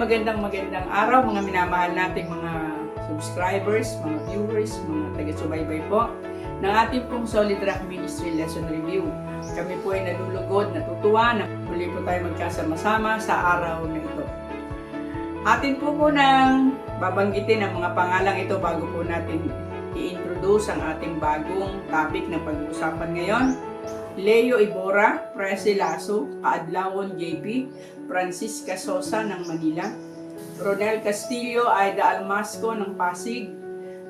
magandang magandang araw mga minamahal nating mga subscribers, mga viewers, mga taga-subaybay po ng ating pong Solid Rock Ministry Lesson Review. Kami po ay nalulugod, natutuwa na muli po tayo magkasama-sama sa araw na ito. Atin po munang babanggitin ang mga pangalang ito bago po natin i-introduce ang ating bagong topic na pag-uusapan ngayon. Leo Ibora, Presi Lasso, Kaadlawon JP, Francisca Sosa ng Manila, Ronel Castillo, Aida Almasco ng Pasig,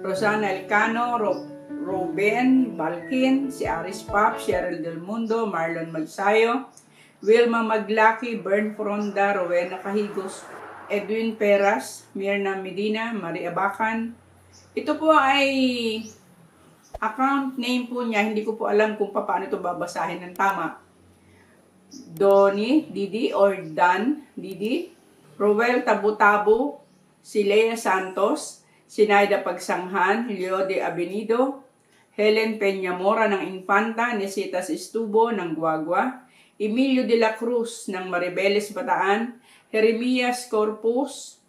Rosana Elcano, Ro- Ruben Balkin, si Aris Pap, Cheryl Del Mundo, Marlon Magsayo, Wilma Maglaki, Bern Fronda, Rowena Cahigos, Edwin Peras, Mirna Medina, Maria Bacan. Ito po ay account name po niya, hindi ko po alam kung paano ito babasahin ng tama. Doni Didi or Dan Didi, Roel Tabutabo, si Lea Santos, Sinaida Pagsanghan, Leo de Avenido, Helen Peñamora ng Infanta, Nesitas Estubo ng Guagua, Emilio de la Cruz ng Maribeles Bataan, Jeremias Corpus,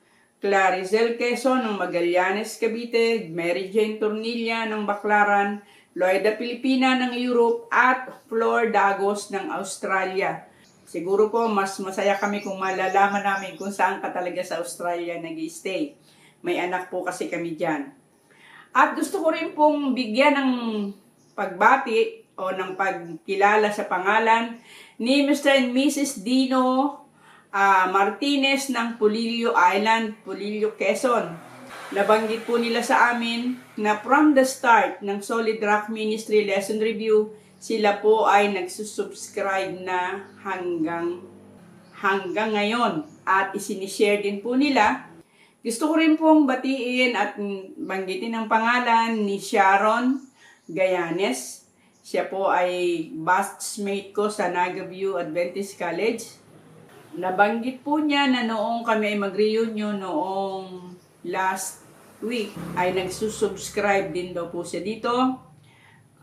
Clarizel Quezon ng Magallanes, Cavite, Mary Jane Tornilla ng Baclaran, Loida Pilipina ng Europe, at Flor Dagos ng Australia. Siguro po mas masaya kami kung malalaman namin kung saan ka talaga sa Australia nag stay May anak po kasi kami dyan. At gusto ko rin pong bigyan ng pagbati o ng pagkilala sa pangalan ni Mr. and Mrs. Dino ah, Martinez ng Pulilio Island, Pulilio, Quezon. Nabanggit po nila sa amin na from the start ng Solid Rock Ministry Lesson Review, sila po ay nagsusubscribe na hanggang hanggang ngayon at isinishare din po nila. Gusto ko rin pong batiin at banggitin ang pangalan ni Sharon Gayanes. Siya po ay batchmate ko sa Nagaview Adventist College. Nabanggit po niya na noong kami ay mag-reunion noong last week ay nagsusubscribe din daw po siya dito.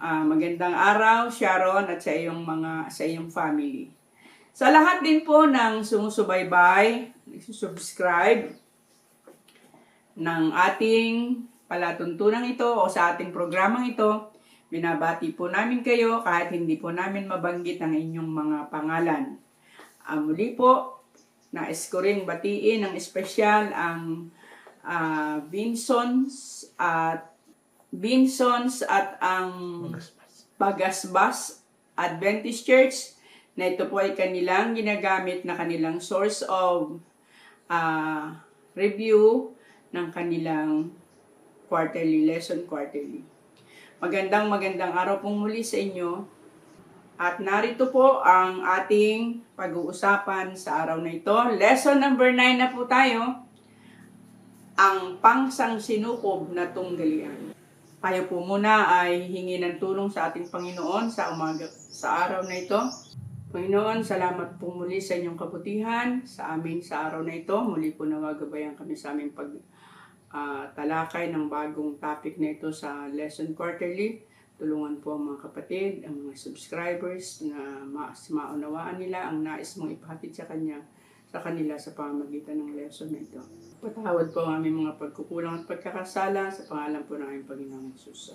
Ah, magandang araw, Sharon, at sa iyong mga sa iyong family. Sa lahat din po ng sumusubaybay, nagsusubscribe ng ating palatuntunan ito o sa ating programang ito, binabati po namin kayo kahit hindi po namin mabanggit ang inyong mga pangalan. Ah, muli po, nais ko rin batiin ng espesyal ang ah, Vinsons at Vinsons at ang Bagasbas Adventist Church na ito po ay kanilang ginagamit na kanilang source of ah, review ng kanilang quarterly lesson quarterly. Magandang magandang araw pong muli sa inyo. At narito po ang ating pag-uusapan sa araw na ito. Lesson number 9 na po tayo. Ang pangsang sinukob na tunggalian. Tayo po muna ay hingi ng tulong sa ating Panginoon sa umaga sa araw na ito. Panginoon, salamat po muli sa inyong kabutihan sa amin sa araw na ito. Muli po nawagabayan kami sa aming pag ah, talakay ng bagong topic na ito sa Lesson Quarterly. Tulungan po ang mga kapatid, ang mga subscribers na mas maunawaan nila ang nais mong ipahatid sa kanya sa kanila sa pamamagitan ng lesson na ito. Patawad po ang aming mga pagkukulang at pagkakasala sa pangalan po ng aming Panginoong Jesus.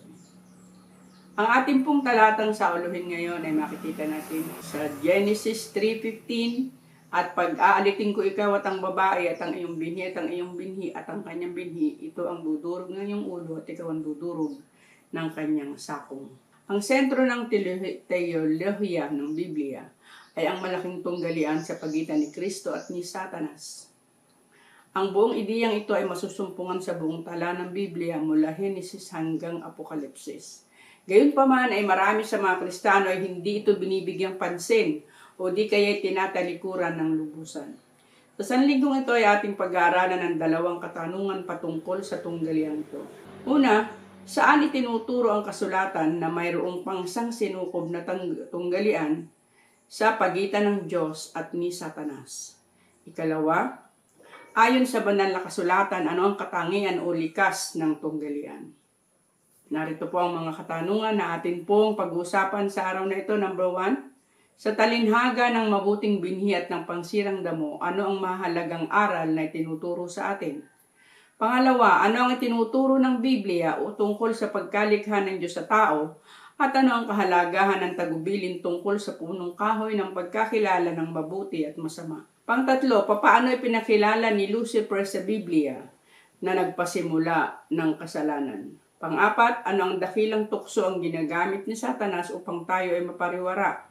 Ang ating pong talatang sa uluhin ngayon ay makikita natin sa Genesis 3.15 at pag aalitin ko ikaw at ang babae at ang iyong binhi at ang iyong binhi at ang kanyang binhi, ito ang dudurog ng iyong ulo at ikaw ang dudurog ng kanyang sakong. Ang sentro ng teolohiya ng Biblia ay ang malaking tunggalian sa pagitan ni Kristo at ni Satanas. Ang buong ideyang ito ay masusumpungan sa buong tala ng Biblia mula Genesis hanggang Apokalipsis. Gayunpaman ay marami sa mga Kristiyano ay hindi ito binibigyang pansin o di kaya tinatalikuran ng lubusan. Sa sanlinggong ito ay ating pag-aaralan ng dalawang katanungan patungkol sa tunggalian ito. Una, saan itinuturo ang kasulatan na mayroong pangsang sinukob na tunggalian sa pagitan ng Diyos at ni Satanas? Ikalawa, ayon sa banal na kasulatan, ano ang katangian o likas ng tunggalian? Narito po ang mga katanungan na atin pong pag-uusapan sa araw na ito. Number one, Sa talinhaga ng mabuting binhi at ng pangsirang damo, ano ang mahalagang aral na itinuturo sa atin? Pangalawa, ano ang itinuturo ng Biblia o tungkol sa pagkalikha ng Diyos sa tao at ano ang kahalagahan ng tagubilin tungkol sa punong kahoy ng pagkakilala ng mabuti at masama? Pangtatlo, papaano ipinakilala ni Lucifer sa Biblia na nagpasimula ng kasalanan? Pangapat, ano ang dakilang tukso ang ginagamit ni Satanas upang tayo ay mapariwara?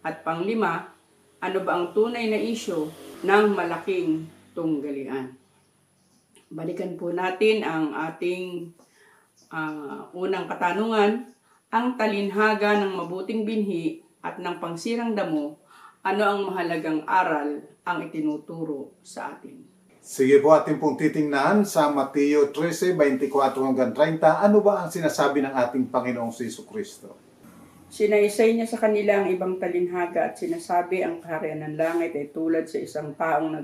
At panglima, ano ba ang tunay na isyo ng malaking tunggalian? Balikan po natin ang ating ah, unang katanungan, ang talinhaga ng mabuting binhi at ng pangsirang damo, ano ang mahalagang aral ang itinuturo sa atin? Sige po ating pong titingnan sa Mateo 13, 24 hanggang 30. Ano ba ang sinasabi ng ating Panginoong Yesu Kristo? Sinaysay niya sa kanila ang ibang talinhaga at sinasabi ang kaharian ng langit ay tulad sa isang taong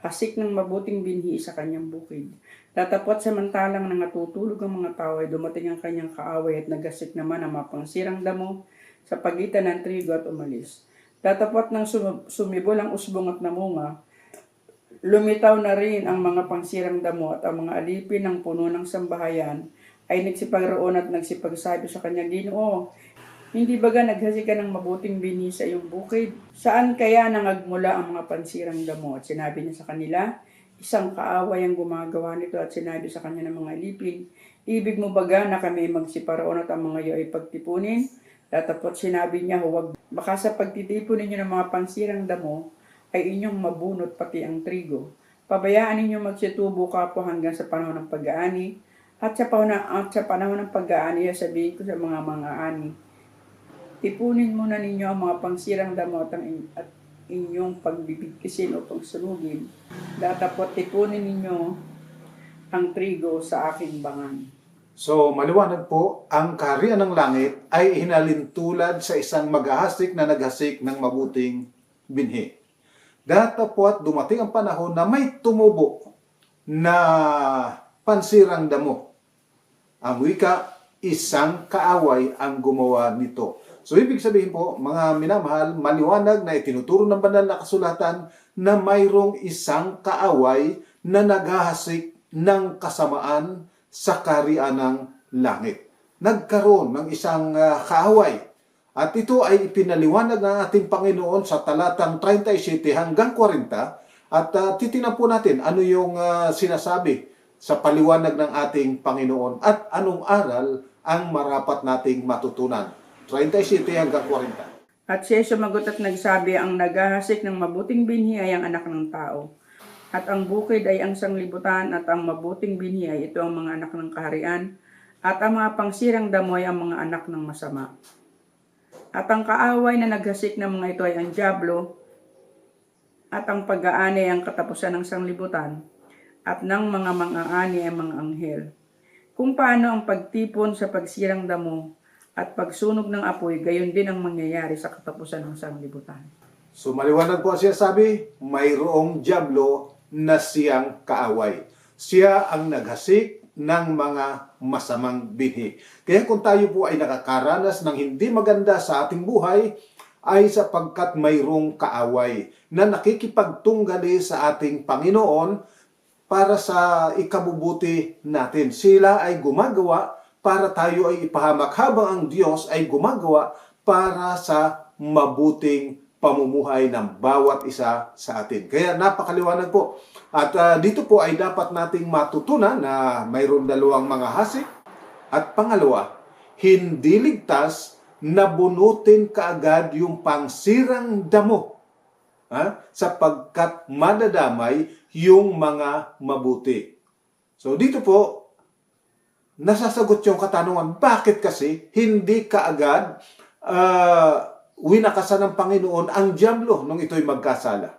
naghasik ng mabuting binhi sa kanyang bukid. Tatapot samantalang nang natutulog ang mga tao ay dumating ang kanyang kaaway at naghasik naman ang mapangsirang damo sa pagitan ng trigo at umalis. Tatapot ng sum- sumibol ang usbong at namunga, lumitaw na rin ang mga pangsirang damo at ang mga alipin ng puno ng sambahayan ay nagsipagroon at nagsipagsabi sa kanya, Ginoo, hindi baga naghasi ka ng mabuting bini sa iyong bukid? Saan kaya nangagmula ang mga pansirang damo? At sinabi niya sa kanila, isang kaaway ang gumagawa nito at sinabi sa kanya ng mga lipin, Ibig mo baga na kami magsiparoon at ang mga iyo ay pagtipunin? Tatapot sinabi niya, huwag baka sa pagtitipon ninyo ng mga pansirang damo, ay inyong mabunot pati ang trigo. Pabayaan ninyo magsitubo ka po hanggang sa panahon ng pag-aani, at sa panahon, at sa panahon ng pag-aani, sabihin ko sa mga mga ani, Tipunin muna ninyo ang mga pangsirang damo at, ang in- at inyong pagbibigkisin o pagsunugin. Datapot tipunin ninyo ang trigo sa aking bangan. So, maliwanag po, ang kaharian ng langit ay hinalintulad sa isang maghahasik na naghasik ng mabuting binhi. Datapot dumating ang panahon na may tumubo na pansirang damo. Ang wika, isang kaaway ang gumawa nito. So, ibig sabihin po, mga minamahal, maliwanag na itinuturo ng banal na kasulatan na mayroong isang kaaway na naghahasik ng kasamaan sa karian ng langit. Nagkaroon ng isang ah, kaaway. At ito ay ipinaliwanag ng ating Panginoon sa talatang 37 hanggang 40. At uh, titingnan po natin ano yung ah, sinasabi sa paliwanag ng ating Panginoon at anong aral ang marapat nating matutunan. 37 hanggang 40. At siya sumagot at nagsabi, ang naghahasik ng mabuting binhi ay ang anak ng tao. At ang bukid ay ang sanglibutan at ang mabuting binhi ay ito ang mga anak ng kaharian. At ang mga pangsirang damo ay ang mga anak ng masama. At ang kaaway na naghasik ng mga ito ay ang Diablo, at ang pag-aani ang katapusan ng sanglibutan, at ng mga mga-ani ay mga anghel. Kung paano ang pagtipon sa pagsirang damo at pagsunog ng apoy, gayon din ang mangyayari sa katapusan ng sanglibutan. So maliwanag po siya sabi, mayroong Diablo na siyang kaaway. Siya ang naghasik ng mga masamang binhi. Kaya kung tayo po ay nakakaranas ng hindi maganda sa ating buhay, ay sapagkat mayroong kaaway na nakikipagtunggali sa ating Panginoon para sa ikabubuti natin. Sila ay gumagawa para tayo ay ipahamak habang ang Diyos ay gumagawa para sa mabuting pamumuhay ng bawat isa sa atin. Kaya napakaliwanag po. At ah, dito po ay dapat nating matutunan na mayroon dalawang mga hasik. At pangalawa, hindi ligtas na bunutin kaagad yung pangsirang damo ha? sapagkat madadamay yung mga mabuti. So dito po, nasasagot yung katanungan, bakit kasi hindi kaagad uh, winakasan ng Panginoon ang Diablo nung ito'y magkasala?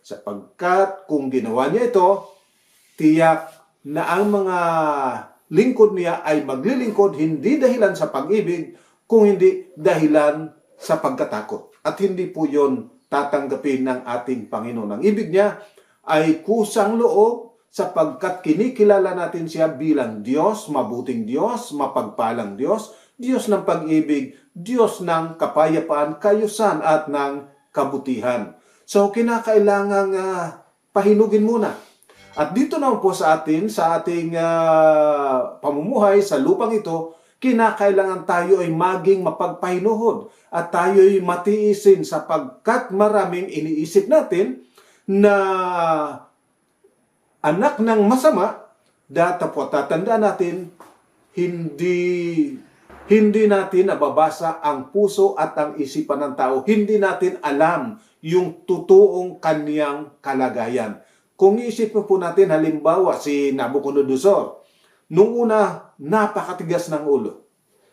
Sapagkat kung ginawa niya ito, tiyak na ang mga lingkod niya ay maglilingkod hindi dahilan sa pag-ibig, kung hindi dahilan sa pagkatakot. At hindi po yon tatanggapin ng ating Panginoon. Ang ibig niya ay kusang loob sapagkat kinikilala natin siya bilang Diyos, mabuting Diyos, mapagpalang Diyos, Diyos ng pag-ibig, Diyos ng kapayapaan, kayusan at ng kabutihan. So, kinakailangang ah, pahinugin muna. At dito naman po sa atin, sa ating ah, pamumuhay sa lupang ito, kinakailangan tayo ay maging mapagpahinuhod at tayo ay matiisin sapagkat maraming iniisip natin na anak ng masama, data po tatandaan natin, hindi hindi natin nababasa ang puso at ang isipan ng tao. Hindi natin alam yung totoong kaniyang kalagayan. Kung iisip po natin, halimbawa si Nabucodonosor, nung una, napakatigas ng ulo.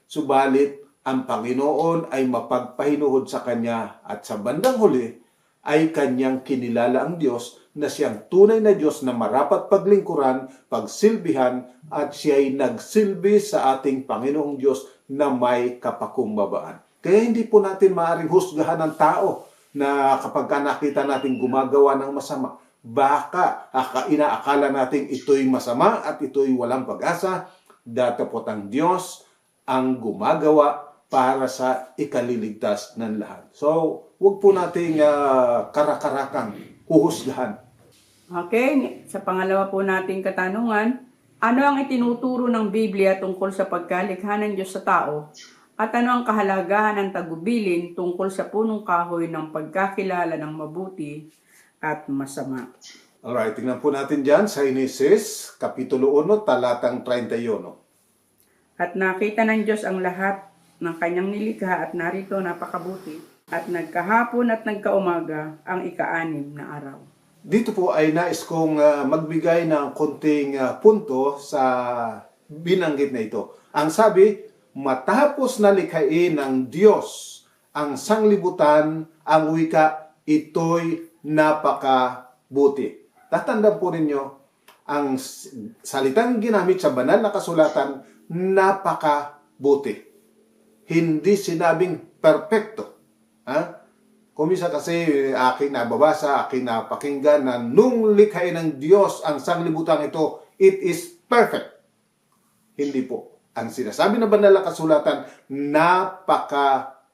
Subalit, ang Panginoon ay mapagpahinuhod sa kanya at sa bandang huli ay kanyang kinilala ang Diyos na siyang tunay na Diyos na marapat paglingkuran, pagsilbihan at siya ay nagsilbi sa ating Panginoong Diyos na may kapakumbabaan. Kaya hindi po natin maaaring husgahan ng tao na kapag ka nakita natin gumagawa ng masama, baka aka, inaakala natin ito'y masama at ito'y walang pag-asa, datapot ang Diyos ang gumagawa para sa ikaliligtas ng lahat. So, huwag po nating ah, karakarakang huhusgahan. Okay, sa pangalawa po nating katanungan, ano ang itinuturo ng Biblia tungkol sa pagkalikha ng Diyos sa tao? At ano ang kahalagahan ng tagubilin tungkol sa punong kahoy ng pagkakilala ng mabuti at masama? Alright, tingnan po natin dyan sa Genesis, Kapitulo 1, talatang 31. At nakita ng Diyos ang lahat ng kanyang nilikha at narito napakabuti. At nagkahapon at nagkaumaga ang ikaanim na araw. Dito po ay nais kong ah, magbigay ng konting ah, punto sa binanggit na ito. Ang sabi, matapos na likhain ng Diyos ang sanglibutan, ang wika, ito'y napakabuti. Tatandaan po ninyo, ang salitang ginamit sa banal na kasulatan, napakabuti. Hindi sinabing perfecto. Ha? Kumisa kasi aking nababasa, aking napakinggan na nung likhain ng Diyos ang sanglibutan ito, it is perfect. Hindi po. Ang sinasabi ng banal na kasulatan, napakabuti.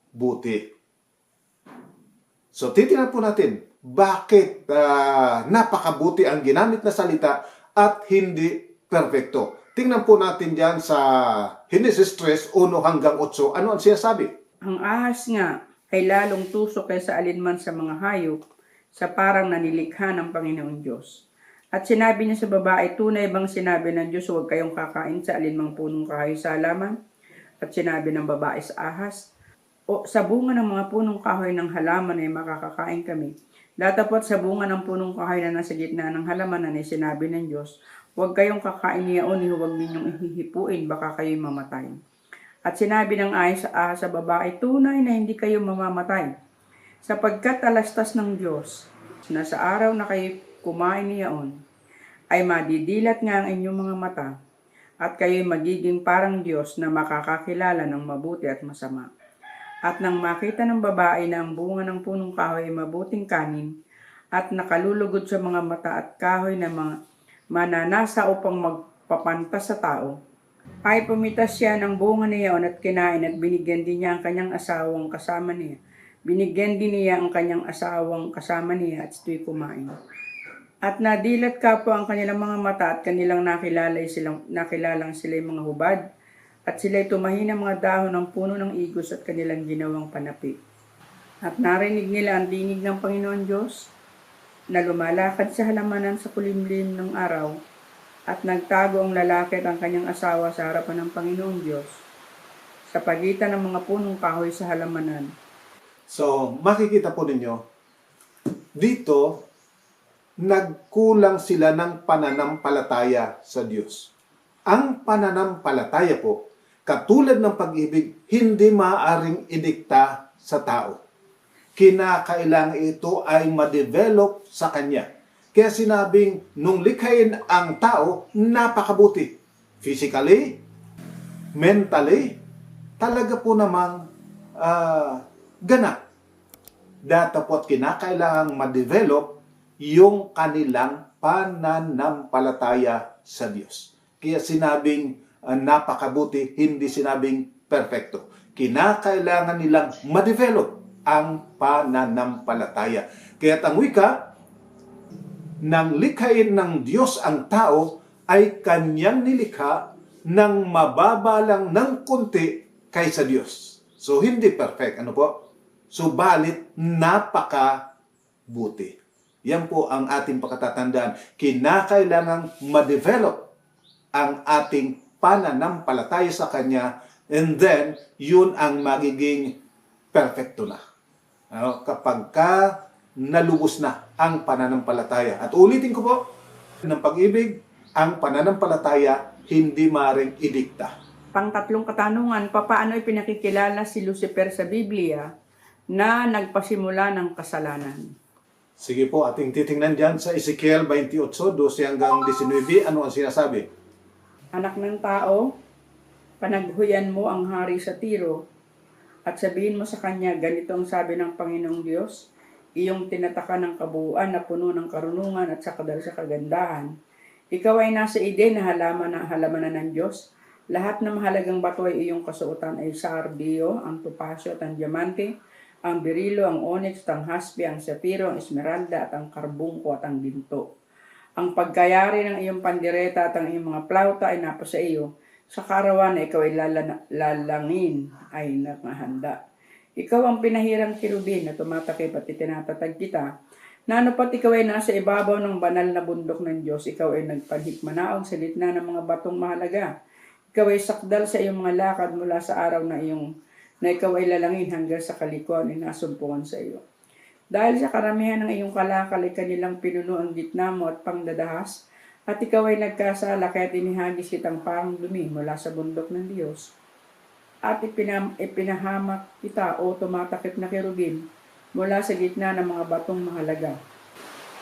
So titingnan po natin, bakit ah, napakabuti ang ginamit na salita at hindi perfecto. Tingnan po natin diyan sa Genesis 3, 1 hanggang 8. Ano ang sinasabi? Ang ahas nga ay lalong tusok kaysa alinman sa mga hayop sa parang nanilikha ng Panginoong Diyos. At sinabi niya sa babae, tunay bang sinabi ng Diyos, huwag kayong kakain sa alinmang punong kahoy sa halaman? At sinabi ng babae sa ahas, o sa bunga ng mga punong kahoy ng halaman ay makakakain kami. Datapot sa bunga ng punong kahoy na nasa gitna ng halamanan ay sinabi ng Diyos, huwag kayong kakain niyaon, huwag ninyong ihihipuin, baka kayo'y mamatay. At sinabi ng ay sa ahas sa babae, tunay na hindi kayo mamamatay. Sapagkat alastas ng Diyos, na sa araw na kayo kumain niyaon, ay madidilat nga ang inyong mga mata, at kayo'y magiging parang Diyos na makakakilala ng mabuti at masama. At nang makita ng babae na ang bunga ng punong kahoy ay mabuting kanin, at nakalulugod sa mga mata at kahoy na mga mananasa upang magpapantas sa tao, ay pumitas siya ng bunga niyaon at kinain at binigyan din niya ang kanyang asawang kasama niya. Binigyan din niya ang kanyang asawang kasama niya at sito'y kumain. At nadilat ka po ang kanilang mga mata at kanilang nakilala silang, nakilalang sila'y mga hubad at sila'y tumahi ng mga dahon ng puno ng igos at kanilang ginawang panapi. At narinig nila ang dinig ng Panginoon Diyos na lumalakad sa halamanan sa kulimlim ng araw at nagtago ang lalaki at ang kanyang asawa sa harapan ng Panginoong Diyos sa pagitan ng mga punong kahoy sa halamanan. So, makikita po ninyo, dito, nagkulang sila ng pananampalataya sa Diyos. Ang pananampalataya po, katulad ng pag-ibig, hindi maaaring idikta sa tao. Kinakailangan ito ay ma-develop sa Kanya. Kaya sinabing, nung likhain ang tao, napakabuti. Physically, mentally, talaga po namang ah, ganap. Datapot kinakailangang ma-develop yung kanilang pananampalataya sa Diyos. Kaya sinabing ah, napakabuti, hindi sinabing perfecto. Kinakailangan nilang ma-develop ang pananampalataya. Kaya ang wika, nang likhain ng Diyos ang tao, ay kanyang nilikha ng mababa lang ng konti kaysa Diyos. So, hindi perfect. Ano po? Subalit, napaka buti. Yan po ang ating pakatatandaan. Kinakailangang ma-develop ang ating pananampalataya sa Kanya and then, yun ang magiging perfecto na. Ano? Kapag ka nalubos na ang pananampalataya. At ulitin ko po, ng pag-ibig, ang pananampalataya hindi maring idikta. Pangtatlong katanungan, papaano ipinakikilala si Lucifer sa Biblia na nagpasimula ng kasalanan? Sige po, ating titingnan dyan sa Ezekiel 28, 12 hanggang 19. Ano ang sinasabi? Anak ng tao, panaghuyan mo ang hari sa tiro at sabihin mo sa kanya, ganito ang sabi ng Panginoong Diyos, iyong tinataka ng kabuuan na puno ng karunungan at sa kadal sa kagandahan. Ikaw ay nasa ide na halaman na halaman na ng Diyos. Lahat ng mahalagang bato ay iyong kasuotan ay sardio, ang tupasyo at ang diamante, ang berilo, ang onyx, ang haspe, ang sapiro, ang esmeralda at ang karbungko at ang ginto. Ang pagkayari ng iyong pandireta at ang iyong mga plauta ay napo sa iyo. Sa karawan na ikaw ay lalangin ay nakahanda. Ikaw ang pinahirang kirubin na tumatakip at itinatatag kita. Nano pat ikaw ay nasa ibabaw ng banal na bundok ng Diyos, ikaw ay nagpanhikmanaog sa gitna ng mga batong mahalaga. Ikaw ay sakdal sa iyong mga lakad mula sa araw na iyong na ikaw ay lalangin hanggang sa kalikuan ay nasumpungan sa iyo. Dahil sa karamihan ng iyong kalakal ay kanilang pinuno ang gitna mo at pangdadahas, at ikaw ay nagkasala kaya tinihagis kitang parang dumi mula sa bundok ng Diyos. At ipinam, ipinahamak kita o tumatakip na kerubim mula sa gitna ng mga batong mahalaga.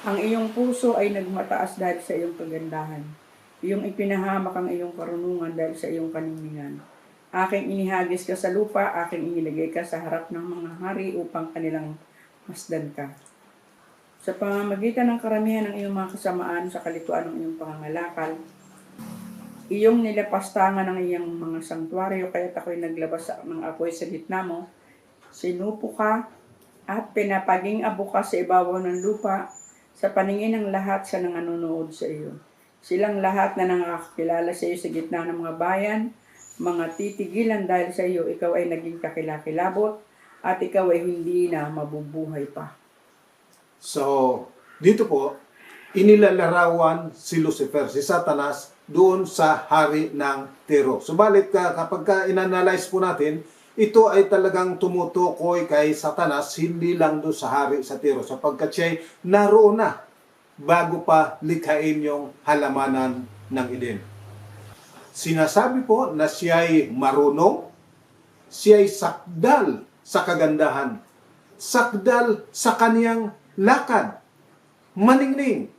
Ang iyong puso ay nagmataas dahil sa iyong kagandahan. Iyong ipinahamak ang iyong karunungan dahil sa iyong kaninningan. Aking inihagis ka sa lupa, aking inilagay ka sa harap ng mga hari upang kanilang masdan ka. Sa pamamagitan ng karamihan ng iyong mga kasamaan sa kalituan ng iyong pangangalakal, iyong nilapastangan ng iyong mga sanktuaryo, kaya't ako'y naglabas ng apoy sa gitna mo, sinupo ka, at pinapaging abo ka sa ibabaw ng lupa, sa paningin ng lahat sa nanganunood sa iyo. Silang lahat na nakakilala sa iyo sa gitna ng mga bayan, mga titigilan dahil sa iyo, ikaw ay naging kakilakilabot, at ikaw ay hindi na mabubuhay pa. So, dito po, inilalarawan si Lucifer, si Satanas, doon sa hari ng Tiro. Subalit ka, kapag ka inanalyze po natin, ito ay talagang tumutukoy kay Satanas, hindi lang doon sa hari sa Tiro, sapagkat siya naroon na bago pa likhain yung halamanan ng Eden. Sinasabi po na siya ay marunong, siya ay sakdal sa kagandahan, sakdal sa kaniyang lakad, maningning.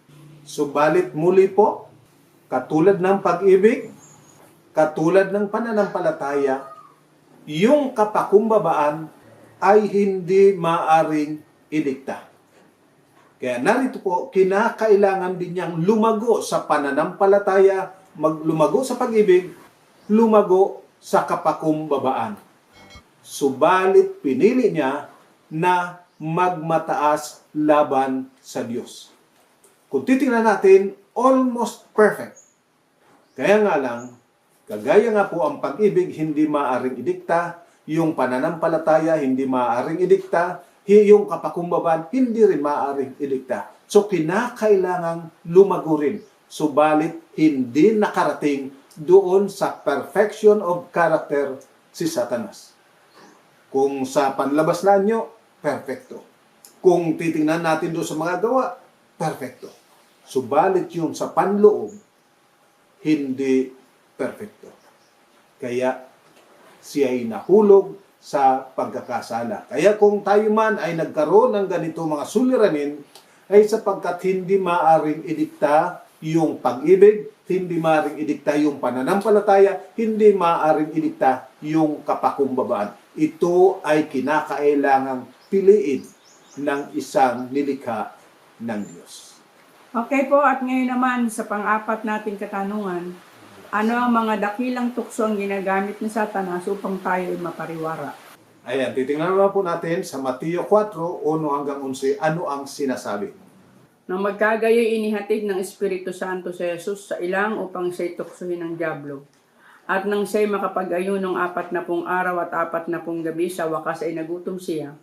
Subalit muli po, katulad ng pag-ibig, katulad ng pananampalataya, yung kapakumbabaan ay hindi maaring idikta. Kaya narito po, kinakailangan din niyang lumago sa pananampalataya, maglumago sa pag-ibig, lumago sa kapakumbabaan. Subalit pinili niya na magmataas laban sa Diyos. Kung titingnan natin, almost perfect. Kaya nga lang, kagaya nga po ang pag-ibig hindi maaring idikta, yung pananampalataya hindi maaring idikta, yung kapakumbaban hindi rin maaring idikta. So kinakailangang lumago rin. Subalit hindi nakarating doon sa perfection of character si Satanas. Kung sa panlabas na nyo, perfecto. Kung titingnan natin doon sa mga gawa, perfecto. Subalit yung sa panloob, hindi perfecto. Kaya siya ay nahulog sa pagkakasala. Kaya kung tayo man ay nagkaroon ng ganito mga suliranin, ay sapagkat hindi maaring idikta yung pag-ibig, hindi maaring idikta yung pananampalataya, hindi maaring idikta yung kapakumbabaan. Ito ay kinakailangang piliin ng isang nilikha ng Diyos. Okay po, at ngayon naman sa pang-apat nating katanungan, Ano ang mga dakilang tukso ang ginagamit ni Satanas upang tayo ay mapariwara? Ayan, titingnan naman po natin sa Mateo 4, 1 hanggang 11, ano ang sinasabi. Nang magkagayoy inihatid ng Espiritu Santo sa Jesus sa ilang upang siya'y tuksohin ng Diablo. At nang siya'y makapag-ayon ng apat na pong araw at apat na pong gabi, sa wakas ay nagutom siya.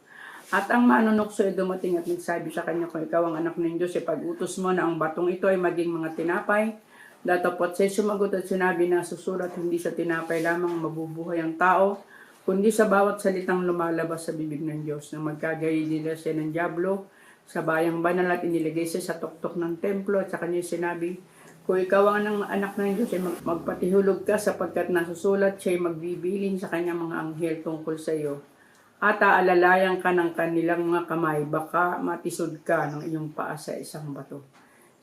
At ang manunukso ay dumating at nagsabi sa kanya, kung ikaw ang anak ng Diyos, ipag-utos mo na ang batong ito ay maging mga tinapay. Datapot siya sumagot at sinabi na susulat, hindi sa tinapay lamang mabubuhay ang tao, kundi sa bawat salitang lumalabas sa bibig ng Diyos. Nang magkagayoy nila siya ng Diablo, sa bayang banal at inilagay siya sa tuktok ng templo at sa kanya sinabi, kung ikaw ang anang- anak ng Diyos, ay mag- magpatihulog ka sapagkat nasusulat siya ay magbibilin sa kanyang mga anghel tungkol sa iyo. At aalalayan ka ng kanilang mga kamay, baka matisod ka ng iyong paa sa isang bato.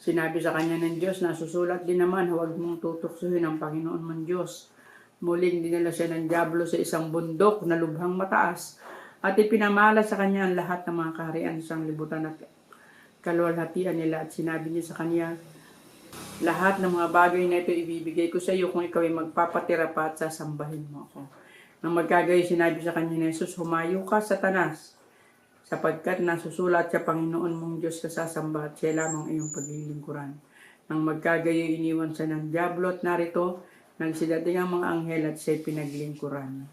Sinabi sa kanya ng Diyos, nasusulat din naman, huwag mong tutuksuhin ang Panginoon mong Diyos. Muling dinala siya ng Diablo sa isang bundok na lubhang mataas at ipinamala sa kanya ang lahat ng mga kaharian sa libutan at kaluwalhatian nila at sinabi niya sa kanya, lahat ng mga bagay na ito ibibigay ko sa iyo kung ikaw ay magpapatira pa at sasambahin mo ako. Nang magkagayoy sinabi sa kanya ni Jesus, humayo ka, Satanas, sapagkat nasusulat sa Panginoon mong Diyos ka sasamba at siya lamang iyong paglilingkuran. Nang magkagayoy iniwan siya ng Diablo at narito, nagsidating ang mga anghel at siya'y pinaglingkuran.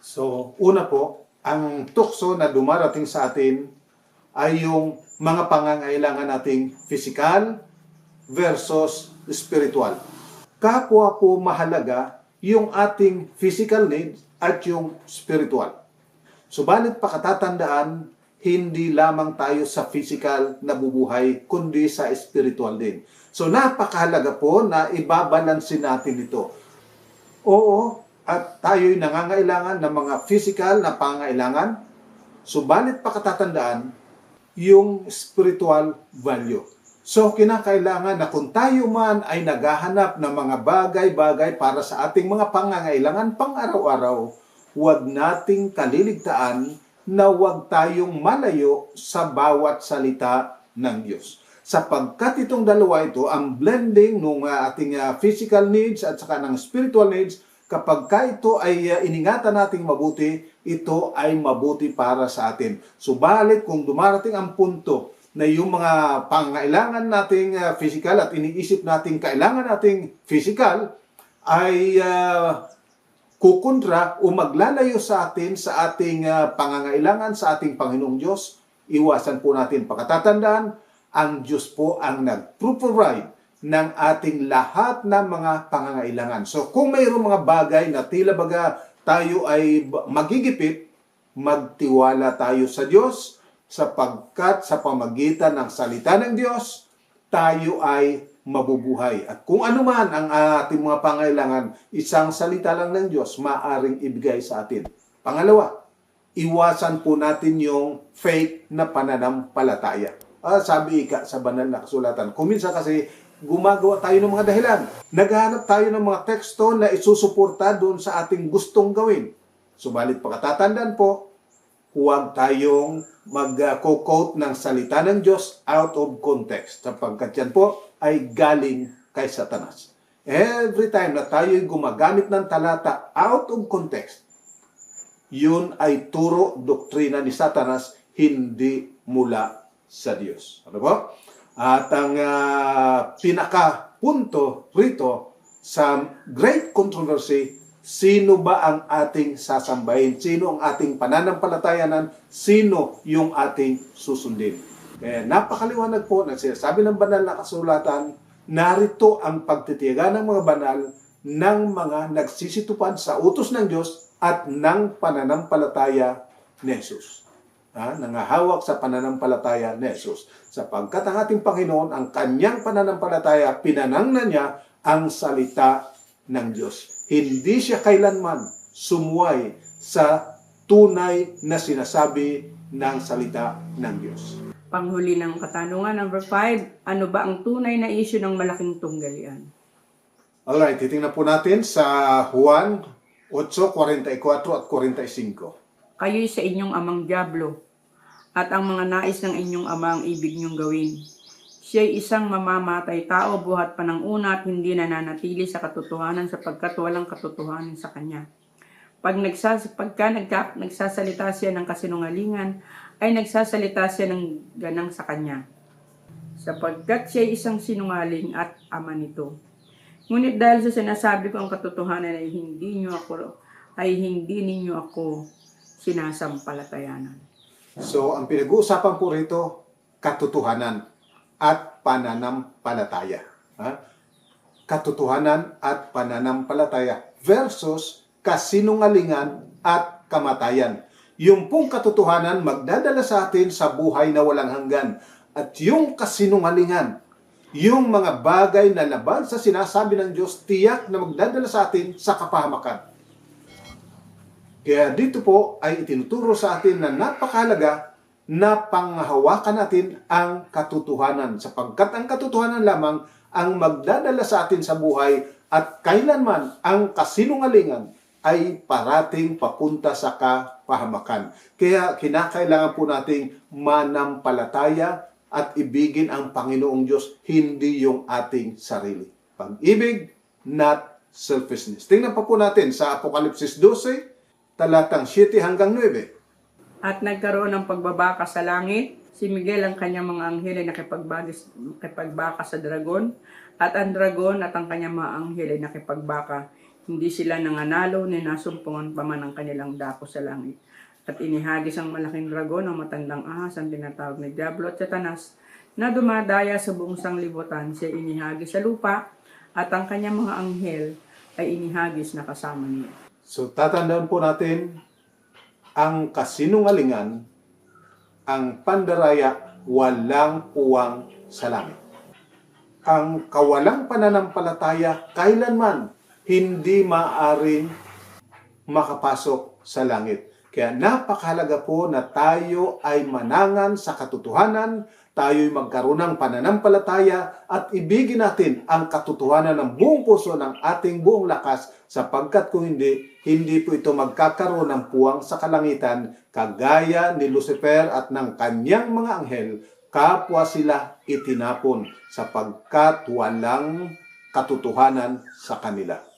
So, una po, ang tukso na dumarating sa atin ay yung mga pangangailangan nating physical versus spiritual. Kapwa po mahalaga yung ating physical needs at yung spiritual. Subalit pakatatandaan, hindi lamang tayo sa physical na bubuhay, kundi sa spiritual din. So napakahalaga po na ibabalansin natin ito. Oo, at tayo'y nangangailangan ng mga physical na pangailangan, subalit pakatatandaan yung spiritual value. So, kinakailangan na kung tayo man ay naghahanap ng mga bagay-bagay para sa ating mga pangangailangan pang-araw-araw, huwag nating kaliligtaan na huwag tayong malayo sa bawat salita ng Diyos. Sapagkat itong dalawa ito, ang blending ng ating ah, physical needs at saka ng spiritual needs, kapag ka ito ay ah, iningatan nating mabuti, ito ay mabuti para sa atin. Subalit kung dumarating ang punto na yung mga pangailangan nating ah, physical at iniisip nating kailangan nating physical ay ah, kukontra o maglalayo sa atin sa ating ah, pangangailangan sa ating Panginoong Diyos, iwasan po natin pakatatandaan, ang Diyos po ang nag-provide ng ating lahat ng mga pangangailangan. So kung mayroong mga bagay na tila baga tayo ay magigipit, magtiwala tayo sa Diyos sapagkat sa pamagitan ng salita ng Diyos, tayo ay mabubuhay. At kung ano man ang ating mga pangailangan, isang salita lang ng Diyos maaring ibigay sa atin. Pangalawa, iwasan po natin yung fake na pananampalataya. Ah, sabi ika sa banal na kasulatan. Kung minsan kasi gumagawa tayo ng mga dahilan. Naghahanap tayo ng mga teksto na isusuporta doon sa ating gustong gawin. Subalit pagkatatandaan po, huwag tayong mag-quote ng salita ng Diyos out of context. Sapagkat yan po ay galing kay Satanas. Every time na tayo gumagamit ng talata out of context, yun ay turo doktrina ni Satanas, hindi mula sa Diyos. Ano po? At ang ah, pinakapunto rito sa great controversy, sino ba ang ating sasambahin? Sino ang ating pananampalatayanan? Sino yung ating susundin? Kaya napakaliwanag po na sinasabi ng banal na kasulatan, narito ang pagtitiyaga ng mga banal ng mga nagsisitupad sa utos ng Diyos at ng pananampalataya ni Jesus. Ha? Nangahawak sa pananampalataya ni Jesus. Sapagkat ang ating Panginoon, ang kanyang pananampalataya, pinanang na niya ang salita ng Diyos. Hindi siya kailanman sumuway sa tunay na sinasabi ng salita ng Diyos. Panghuli ng katanungan, number 5, ano ba ang tunay na issue ng malaking tunggalian? Alright, titingnan po natin sa Juan 8.44 at 45. Kayo'y sa inyong amang Diablo, at ang mga nais ng inyong ama ang ibig niyong gawin. Siya'y isang mamamatay tao buhat pa ng una at hindi nananatili sa katotohanan sapagkat walang katotohanan sa kanya. Pag nagsas pagka nagka, nagsasalita siya ng kasinungalingan, ay nagsasalita siya ng ganang sa kanya. Sapagkat siya isang sinungaling at ama nito. Ngunit dahil sa sinasabi ko ang katotohanan ay hindi niyo ako ay hindi ninyo ako sinasampalatayanan. So, ang pinag-uusapan po rito, katotohanan at pananampalataya. Ha? Katotohanan at pananampalataya versus kasinungalingan at kamatayan. Yung pong katotohanan magdadala sa atin sa buhay na walang hanggan. At yung kasinungalingan, yung mga bagay na laban sa sinasabi ng Diyos, tiyak na magdadala sa atin sa kapahamakan. Kaya dito po ay itinuturo sa atin na napakahalaga na panghawakan natin ang katotohanan sapagkat ang katotohanan lamang ang magdadala sa atin sa buhay at kailanman ang kasinungalingan ay parating papunta sa kapahamakan. Kaya kinakailangan po nating manampalataya at ibigin ang Panginoong Diyos, hindi yung ating sarili. Pag-ibig, not selfishness. Tingnan pa po natin sa Apokalipsis 12, talatang 7 hanggang 9. At nagkaroon ng pagbabaka sa langit. Si Miguel ang kanyang mga anghel ay nakipagbaka sa dragon. At ang dragon at ang kanyang mga anghel ay nakipagbaka. Hindi sila nanganalo ni nasumpungan pa man ang kanilang dako sa langit. At inihagis ang malaking dragon ang matandang ahas ang tinatawag na Diablo at Satanas na dumadaya sa buong sanglibutan. Siya inihagis sa lupa at ang kanyang mga anghel ay inihagis na kasama niya. So tatandaan po natin ang kasinungalingan, ang pandaraya, walang puwang sa langit. Ang kawalang pananampalataya, kailanman hindi maaring makapasok sa langit. Kaya napakahalaga po na tayo ay manangan sa katotohanan, tayo'y magkaroon ng pananampalataya at ibigin natin ang katotohanan ng buong puso ng ating buong lakas sapagkat kung hindi, hindi po ito magkakaroon ng puwang sa kalangitan kagaya ni Lucifer at ng kanyang mga anghel, kapwa sila itinapon sapagkat walang katotohanan sa kanila.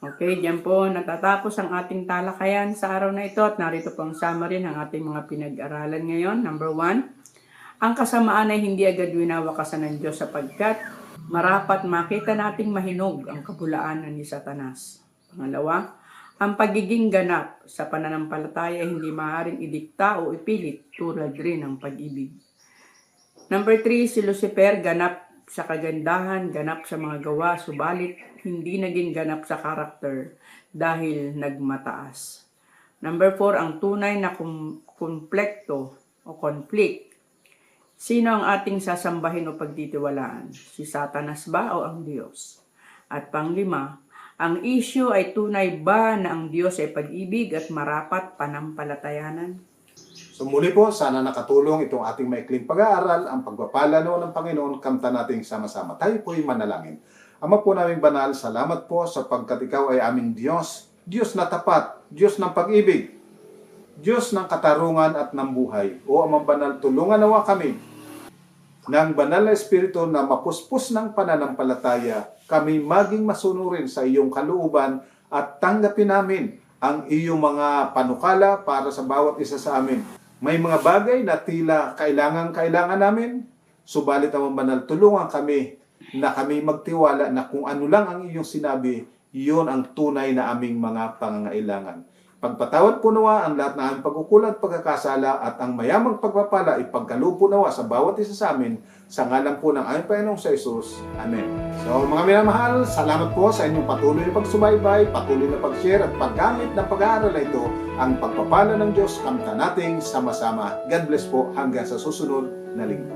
Okay, diyan po natatapos ang ating talakayan sa araw na ito at narito po ang summary ng ating mga pinag-aralan ngayon. Number one, ang kasamaan ay hindi agad winawakasan ng Diyos sapagkat marapat makita nating mahinog ang kabulaanan ni Satanas. Pangalawa, ang pagiging ganap sa pananampalataya ay hindi maaaring idikta o ipilit tulad rin ng pag-ibig. Number three, si Lucifer ganap sa kagandahan, ganap sa mga gawa, subalit hindi naging ganap sa karakter dahil nagmataas. Number four, ang tunay na kum- konplekto o conflict. Sino ang ating sasambahin o pagtitiwalaan? Si Satanas ba o ang Diyos? At panglima, ang issue ay tunay ba na ang Diyos ay pag-ibig at marapat panampalatayanan? So muli po, sana nakatulong itong ating maikling pag-aaral, ang pagpapala noon ng Panginoon, kamta nating sama-sama. Tayo po'y manalangin. Ama po naming banal, salamat po sapagkat ikaw ay aming Diyos, Diyos na tapat, Diyos ng pag-ibig, Diyos ng katarungan at ng buhay. O amang banal, tulungan nawa kami ng banal na Espiritu na mapuspos ng pananampalataya, kami maging masunurin sa iyong kalooban at tanggapin namin ang iyong mga panukala para sa bawat isa sa amin. May mga bagay na tila kailangan-kailangan namin, subalit ang banal, tulungan kami na kami magtiwala na kung ano lang ang iyong sinabi, iyon ang tunay na aming mga pangangailangan. Pagpatawad po nawa ang lahat ng aming pagkukulang at pagkakasala at ang mayamang pagpapala ipagkalupo nawa sa bawat isa sa amin sa ngalan po ng aming Panginoong sa Jesus. Amen. So mga minamahal, salamat po sa inyong patuloy na pagsubaybay, patuloy na pag-share at paggamit ng pag-aaral na ito ang pagpapala ng Diyos kamta nating sama-sama. God bless po hanggang sa susunod na linggo.